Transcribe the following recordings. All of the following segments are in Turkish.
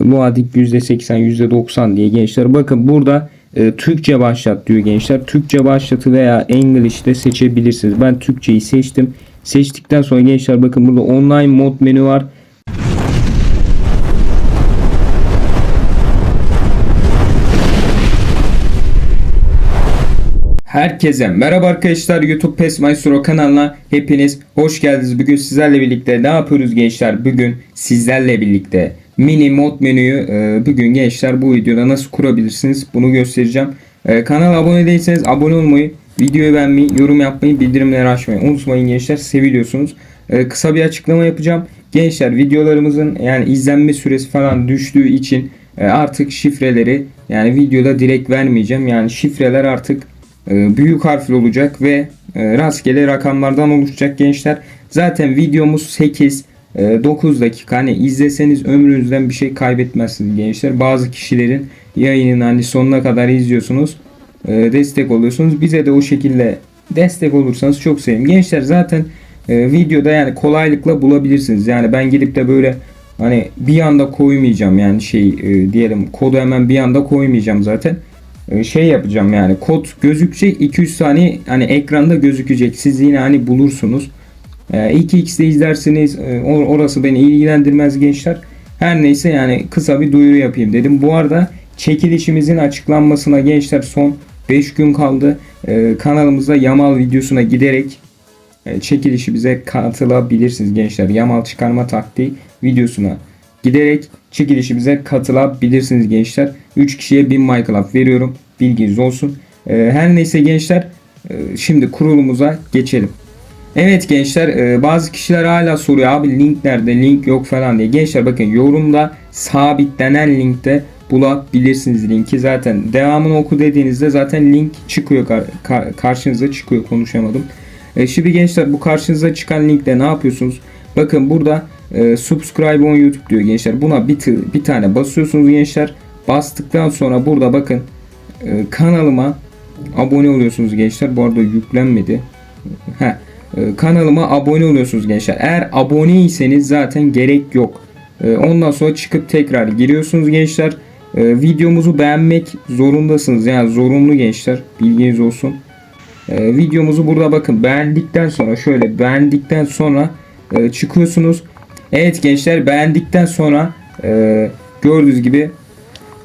Luadik %80 %90 diye gençler. Bakın burada e, Türkçe başlat diyor gençler. Türkçe başlatı veya English'te seçebilirsiniz. Ben Türkçeyi seçtim. Seçtikten sonra gençler bakın burada online mod menü var. Herkese merhaba arkadaşlar YouTube PES Maestro kanalına hepiniz hoş geldiniz. Bugün sizlerle birlikte ne yapıyoruz gençler? Bugün sizlerle birlikte mini mod menüyü e, bugün gençler bu videoda nasıl kurabilirsiniz bunu göstereceğim. E, kanala abone değilseniz abone olmayı, videoyu beğenmeyi, yorum yapmayı, bildirimleri açmayı unutmayın gençler. Seviliyorsunuz. E, kısa bir açıklama yapacağım. Gençler videolarımızın yani izlenme süresi falan düştüğü için e, artık şifreleri yani videoda direkt vermeyeceğim. Yani şifreler artık büyük harfli olacak ve rastgele rakamlardan oluşacak gençler. Zaten videomuz 8 e, 9 dakika hani izleseniz ömrünüzden bir şey kaybetmezsiniz gençler. Bazı kişilerin yayının hani sonuna kadar izliyorsunuz. e, Destek oluyorsunuz. Bize de o şekilde destek olursanız çok sevinirim. Gençler zaten e, videoda yani kolaylıkla bulabilirsiniz. Yani ben gidip de böyle hani bir anda koymayacağım yani şey e, diyelim kodu hemen bir anda koymayacağım zaten şey yapacağım yani kod gözükecek 2-3 saniye hani ekranda gözükecek siz yine hani bulursunuz 2x'de izlersiniz e, or- orası beni ilgilendirmez gençler her neyse yani kısa bir duyuru yapayım dedim bu arada çekilişimizin açıklanmasına gençler son 5 gün kaldı E, kanalımızda Yamal videosuna giderek e, çekilişi bize katılabilirsiniz gençler Yamal çıkarma taktiği videosuna giderek çekilişimize katılabilirsiniz gençler. 3 kişiye 1000 MyClub veriyorum. Bilginiz olsun. Ee, her neyse gençler e, şimdi kurulumuza geçelim. Evet gençler e, bazı kişiler hala soruyor abi link nerede link yok falan diye. Gençler bakın yorumda sabitlenen linkte bulabilirsiniz linki. Zaten devamını oku dediğinizde zaten link çıkıyor kar- kar- karşınıza çıkıyor konuşamadım. E, şimdi gençler bu karşınıza çıkan linkte ne yapıyorsunuz? Bakın burada e, subscribe on YouTube diyor gençler. Buna bir, bir tane basıyorsunuz gençler. Bastıktan sonra burada bakın e, kanalıma abone oluyorsunuz gençler. Bu arada yüklenmedi. Heh, kanalıma abone oluyorsunuz gençler. Eğer aboneyseniz zaten gerek yok. E, ondan sonra çıkıp tekrar giriyorsunuz gençler. E, videomuzu beğenmek zorundasınız. Yani zorunlu gençler. Bilginiz olsun. Videomuzu burada bakın beğendikten sonra şöyle beğendikten sonra e, çıkıyorsunuz. Evet gençler beğendikten sonra e, gördüğünüz gibi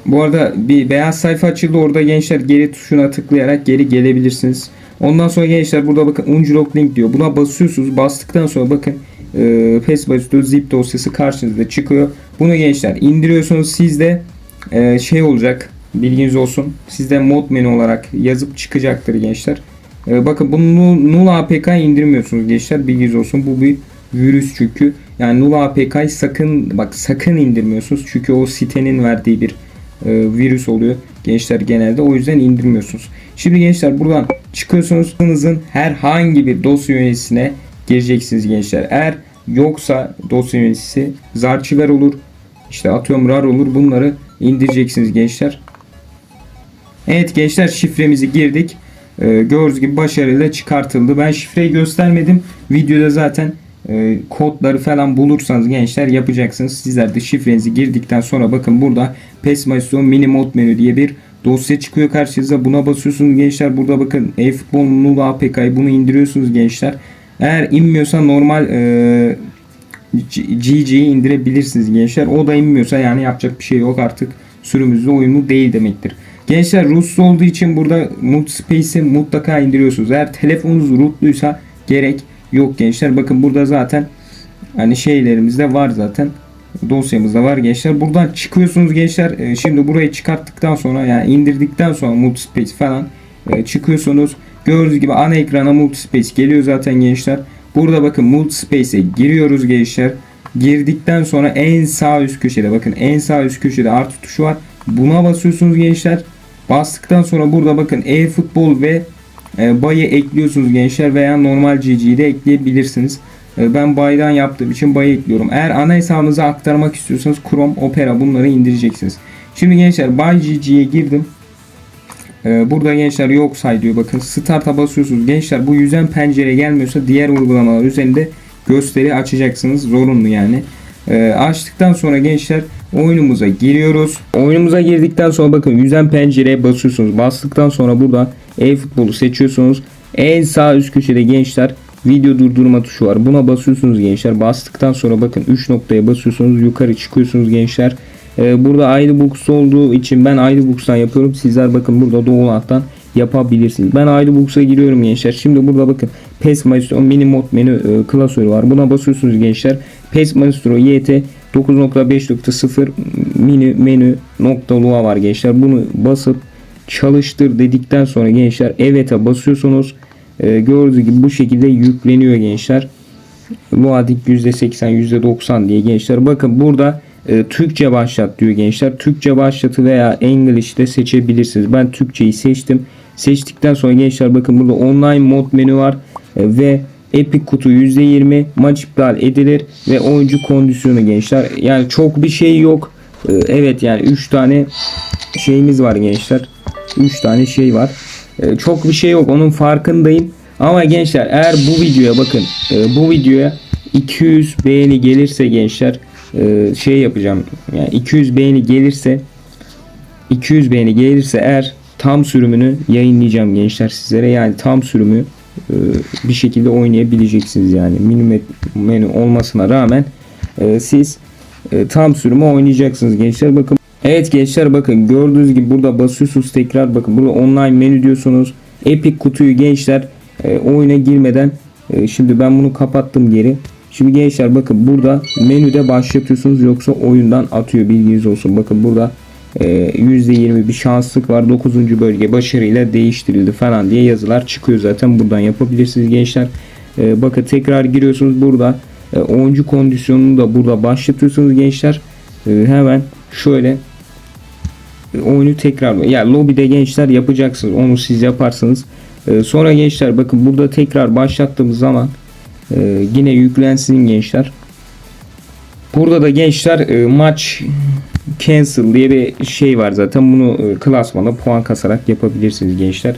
bu arada bir beyaz sayfa açıldı orada gençler geri tuşuna tıklayarak geri gelebilirsiniz. Ondan sonra gençler burada bakın unlock link diyor. Buna basıyorsunuz. Bastıktan sonra bakın e, Pesbasito zip dosyası karşınızda çıkıyor. Bunu gençler indiriyorsunuz. Sizde e, şey olacak. Bilginiz olsun. Sizde mod menü olarak yazıp çıkacaktır gençler. E, bakın bunu Null APK indirmiyorsunuz gençler. Bilginiz olsun. Bu bir virüs çünkü. Yani Null APK'yı sakın bak sakın indirmiyorsunuz. Çünkü o sitenin verdiği bir virüs oluyor gençler genelde. O yüzden indirmiyorsunuz. Şimdi gençler buradan çıkıyorsunuz. Herhangi bir dosya yöneticisine gireceksiniz gençler. Eğer yoksa dosya yöneticisi Zarchiver olur. işte atıyorum RAR olur. Bunları indireceksiniz gençler. Evet gençler şifremizi girdik. Ee, gördüğünüz gibi başarıyla çıkartıldı. Ben şifreyi göstermedim. Videoda zaten e, kodları falan bulursanız gençler yapacaksınız. Sizler de şifrenizi girdikten sonra bakın burada PESMASO Mini Mod menü diye bir dosya çıkıyor karşınıza. Buna basıyorsunuz gençler. Burada bakın e-futbol Null APK'yı bunu indiriyorsunuz gençler. Eğer inmiyorsa normal e, GG'yi indirebilirsiniz gençler. O da inmiyorsa yani yapacak bir şey yok artık sürümüzle uyumlu değil demektir. Gençler Rus olduğu için burada Multispace'i mutlaka indiriyorsunuz. Eğer telefonunuz rootluysa gerek yok gençler. Bakın burada zaten hani şeylerimiz de var zaten. Dosyamızda var gençler. Buradan çıkıyorsunuz gençler. Ee, Şimdi burayı çıkarttıktan sonra yani indirdikten sonra Multispace falan e, çıkıyorsunuz. Gördüğünüz gibi ana ekrana Multispace geliyor zaten gençler. Burada bakın Multispace'e giriyoruz gençler. Girdikten sonra en sağ üst köşede bakın en sağ üst köşede artı tuşu var. Buna basıyorsunuz gençler. Bastıktan sonra burada bakın e-futbol ve e, bayı ekliyorsunuz gençler veya normal GG'yi de ekleyebilirsiniz. E, ben baydan yaptığım için bayı ekliyorum. Eğer ana hesabınıza aktarmak istiyorsanız Chrome, Opera bunları indireceksiniz. Şimdi gençler Bay GG'ye girdim. E, burada gençler yok say diyor. Bakın Start'a basıyorsunuz. Gençler bu yüzen pencere gelmiyorsa diğer uygulamalar üzerinde gösteri açacaksınız. Zorunlu yani. Ee, açtıktan sonra gençler oyunumuza giriyoruz. Oyunumuza girdikten sonra bakın yüzen pencereye basıyorsunuz. Bastıktan sonra burada e-futbolu seçiyorsunuz. En sağ üst köşede gençler video durdurma tuşu var. Buna basıyorsunuz gençler. Bastıktan sonra bakın 3 noktaya basıyorsunuz. Yukarı çıkıyorsunuz gençler. Ee, burada iDbooks olduğu için ben iDbooks'tan yapıyorum. Sizler bakın burada Doğulat'tan yapabilirsiniz. Ben iDbooks'a giriyorum gençler. Şimdi burada bakın PES Maestro mini mod menü e, klasörü var. Buna basıyorsunuz gençler. PES Maestro YT 9.5.0 mini menü nokta lua var gençler. Bunu basıp çalıştır dedikten sonra gençler evet'e basıyorsunuz. E, gördüğünüz gibi bu şekilde yükleniyor gençler. Loading %80 %90 diye gençler. Bakın burada e, Türkçe başlat diyor gençler. Türkçe başlatı veya English'te seçebilirsiniz. Ben Türkçeyi seçtim. Seçtikten sonra gençler bakın burada online mod menü var E, ve Epic kutu %20 maç iptal edilir ve oyuncu kondisyonu gençler. Yani çok bir şey yok. E, evet yani 3 tane şeyimiz var gençler. 3 tane şey var. E, çok bir şey yok onun farkındayım. Ama gençler eğer bu videoya bakın e, bu videoya 200 beğeni gelirse gençler e, şey yapacağım. Yani 200 beğeni gelirse 200 beğeni gelirse eğer tam sürümünü yayınlayacağım gençler sizlere. Yani tam sürümü e, bir şekilde oynayabileceksiniz yani. Minimum menü olmasına rağmen e, siz e, tam sürümü oynayacaksınız gençler. Bakın Evet gençler bakın gördüğünüz gibi burada basıyorsunuz tekrar bakın burada online menü diyorsunuz. Epic kutuyu gençler e, oyuna girmeden e, şimdi ben bunu kapattım geri. Şimdi gençler bakın burada menüde başlatıyorsunuz yoksa oyundan atıyor bilginiz olsun. Bakın burada e, %20 bir şanslık var. 9. bölge başarıyla değiştirildi falan diye yazılar çıkıyor zaten. Buradan yapabilirsiniz gençler. E, bakın tekrar giriyorsunuz burada. E, oyuncu kondisyonunu da burada başlatıyorsunuz gençler. E, hemen şöyle oyunu tekrar ya lobide gençler yapacaksınız. Onu siz yaparsınız. E, sonra gençler bakın burada tekrar başlattığımız zaman e, yine yüklensin gençler. Burada da gençler e, maç cancel diye bir şey var zaten. Bunu e, klasmanda puan kasarak yapabilirsiniz gençler.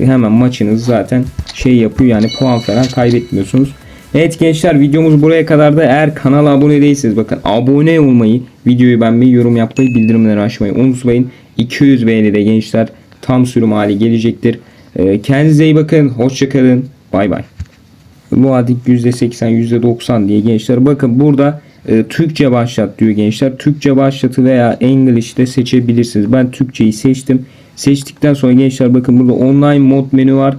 Hemen maçınız zaten şey yapıyor yani puan falan kaybetmiyorsunuz. Evet gençler videomuz buraya kadar da eğer kanala abone değilseniz bakın abone olmayı, videoyu beğenmeyi, yorum yapmayı, bildirimleri açmayı unutmayın. 200 beğeni de gençler tam sürüm hali gelecektir. E, kendinize iyi bakın. Hoşçakalın. Bay bay. Loading %80 %90 diye gençler. Bakın burada e, Türkçe başlat diyor gençler. Türkçe başlatı veya English'te seçebilirsiniz. Ben Türkçeyi seçtim. Seçtikten sonra gençler bakın burada online mod menü var